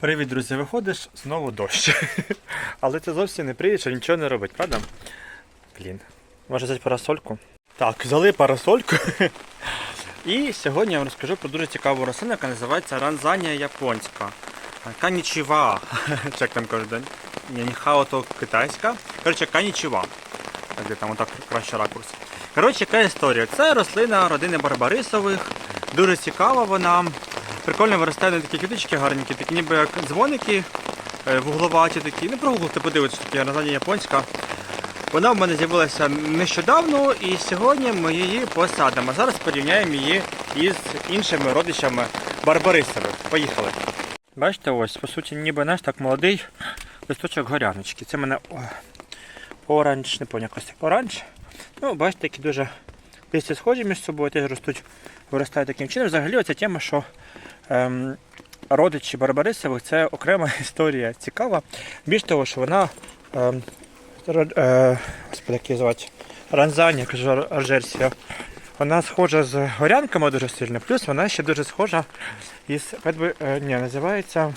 Привіт, друзі, виходиш, знову дощ. Але це зовсім не привід, що нічого не робить, правда? Блін. Може взяти парасольку? Так, взяли парасольку. І сьогодні я вам розкажу про дуже цікаву рослину, яка називається ранзанія японська. Канічіва. Як там кажуть, ніхао то китайська. Коротше, канічіва. Де там отак краще ракурс. Коротше, яка історія? Це рослина родини Барбарисових. Дуже цікава вона. Прикольно виростає на такі квіточки гарненькі, такі ніби як дзвоники, е, вугловаті такі. Ну, прогуглите, подивитися, такі названня японська. Вона в мене з'явилася нещодавно і сьогодні ми її посадимо. Зараз порівняємо її із іншими родичами Барбарисових. Поїхали. Бачите, ось, по суті, ніби наш так молодий листочок горяночки. Це в мене оранж, не пам'ятаю, якось оранж. Ну, бачите, які дуже листя схожі між собою, теж ростуть, виростають таким чином. Взагалі, оця тема, що ем, родичі Барбарисових це окрема історія цікава. Більш того, що вона ем, е, як звати, Ранзані, кажу, Аржерсія. Вона схожа з горянками дуже сильно, плюс вона ще дуже схожа із, би, е, ні, називається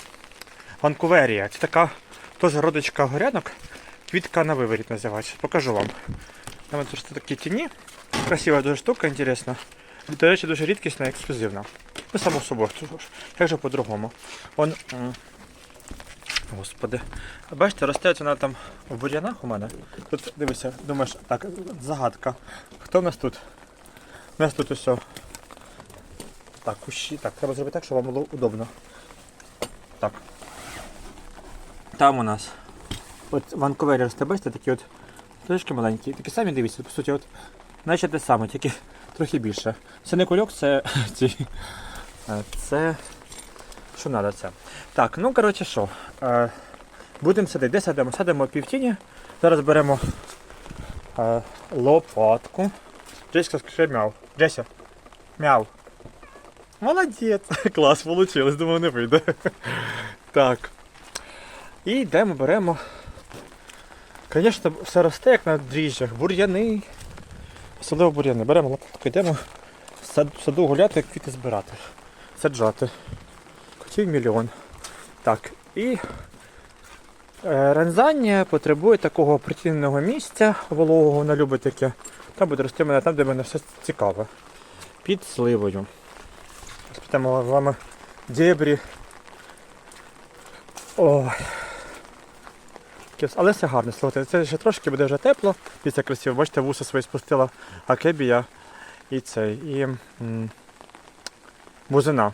Ванкуверія. Це така теж родичка горянок, квітка на виворіт називається. Покажу вам. Там тут такі тіні. Красива дуже штука, інтересна. До речі, дуже рідкісна і ексклюзивна. Ну, само собою, як же по-другому. Он, господи. Бачите, росте вона там в бур'янах у мене. Тут дивися, думаєш, так, загадка. Хто в нас тут? У нас тут усе. Так, кущі. Так, треба зробити так, щоб вам було удобно. Так. Там у нас. От в росте, бачите, такі от Трошки маленькі. Такі самі дивіться, по суті, от, наче те саме, тільки трохи більше. Це не кульок, це ці. е, Це. Що треба це? Так, ну коротше що. Е, Будемо садити. Де садимо? Садимо півтіні. Зараз беремо е, лопатку. Джеська скажи мяу. Джеся. Мяу. Молодець. Клас, вийшло, думав не вийде. Так. І йдемо, беремо Звісно, все росте, як на дріжджах, бур'яни. Особливо бур'яни. Беремо лопатку, йдемо в саду гуляти, квіти збирати, саджати. Котів мільйон. Так, і е, ранзання потребує такого притіненого місця вологого, вона любить таке. Там буде рости мене там, де мене все цікаве. Під сливою. Спитаємо з вами дебрі. Ой. Кепс. Але все гарно, слухайте. Це ще трошки буде вже тепло. Дивіться красиво. Бачите, вуса свої спустила акебія і цей. І бузина.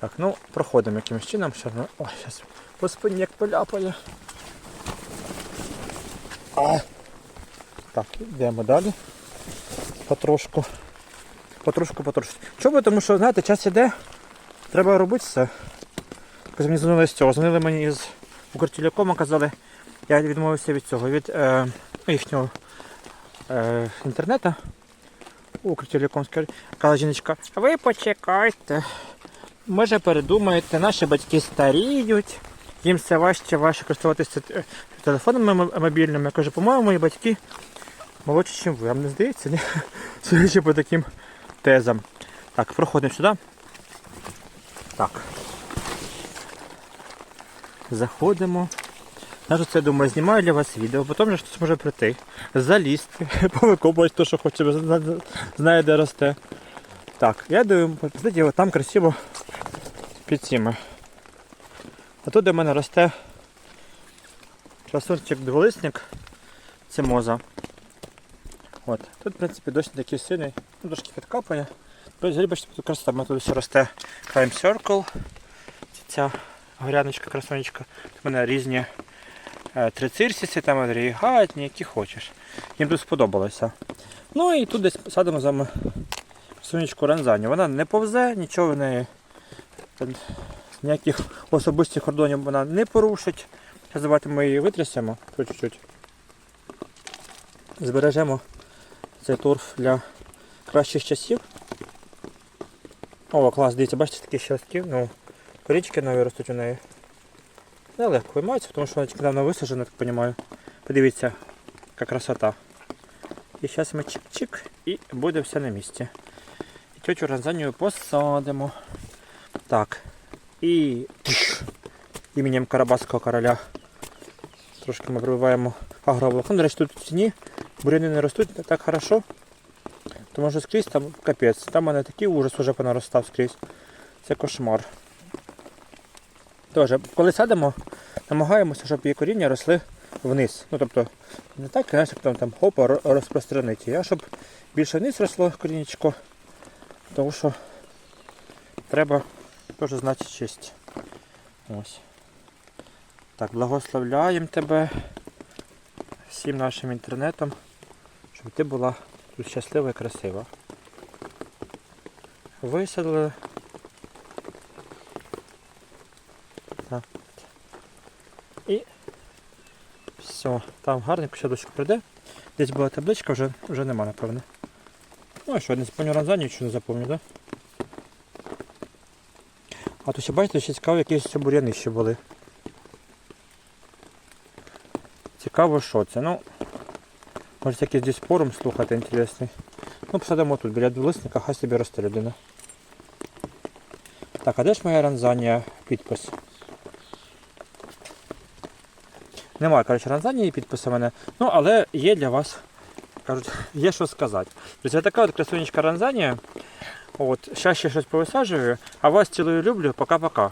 Так, ну, проходимо якимось чином. Ну, ой, зараз по спині як поляпає. А. Так, йдемо далі. Потрошку. Потрошку, потрошку. Чому? Тому що, знаєте, час іде, треба робити все. Мені дзвонили з цього. Дзвонили мені із Укртелекома казали, я відмовився від цього, від е, їхнього е, інтернету. Укртелеком каже жіночка, ви почекайте. Може передумаєте, наші батьки старіють, їм все важче важче користуватися е, телефонами мобільними. Я кажу, по-моєму, мої батьки молодші, ніж ви. Вам не здається, ні? Судячи по таким тезам. Так, проходимо сюди. Так. Заходимо. Навіть це думаю, знімаю для вас відео, потім же хтось може прийти, залізти, повикопувати те, що хоче, зна- зна- знає, де росте. Так, я знаєте, там красиво під цими. А тут де в мене росте красунчик дволисник, це моза. От. Тут, в принципі, досить такий сильний, ну, трошки підкапає. Взагалі, бачите, тут мене тут все росте Crime Circle. Ця горяночка, красонечка. В мене різні е, трицирсіси, там адрігатні, які хочеш. Їм тут сподобалося. Ну і тут десь садимо з вами сонечку ранзані. Вона не повзе, нічого в неї ніяких особистих кордонів вона не порушить. Зараз давайте ми її витрясемо по чуть-чуть. Збережемо цей торф для кращих часів. О, клас, дивіться, бачите, такі щастки. Ну, Корічки нові ростуть у неї. Нелегко виймається, тому що вона тільки давно висаджена, так розумію. Подивіться, яка красота. І зараз ми чик-чик і буде все на місці. І тьотю ранзанію посадимо. Так. І іменем Карабаського короля. Трошки ми пробиваємо агроволокно. До речі, тут в тіні буряни не ростуть так хорошо. Тому що скрізь там капець. Там у мене такий ужас вже понаростав скрізь. Це кошмар. Тож, коли садимо, намагаємося, щоб її коріння росли вниз. Ну тобто не так, знаєш, як там, там хопа розпространити, а щоб більше вниз росло корінечко. Тому що треба теж знати честь. Ось. Так, благословляємо тебе всім нашим інтернетом, щоб ти була щаслива і красива. Висадили. Так. І все, там гарненько ще дощик прийде. Десь була табличка, вже, вже нема, напевно. Ну а що, не спомню ранзані, нічого не запомню, так? Да? А то ще бачите, ще цікаво, якісь буряни ще були. Цікаво, що це. Ну, може якийсь десь форум слухати інтересний. Ну, посадимо тут, біля дволисника, хай собі росте людина. Так, а де ж моя ранзанія підпис? Немає, коротше, ранзанії підпису мене. Ну, але є для вас, кажуть, є що сказати. Тобто така от красунечка ранзанія. От, зараз ще щось повисаджую, а вас цілую люблю. Пока-пока.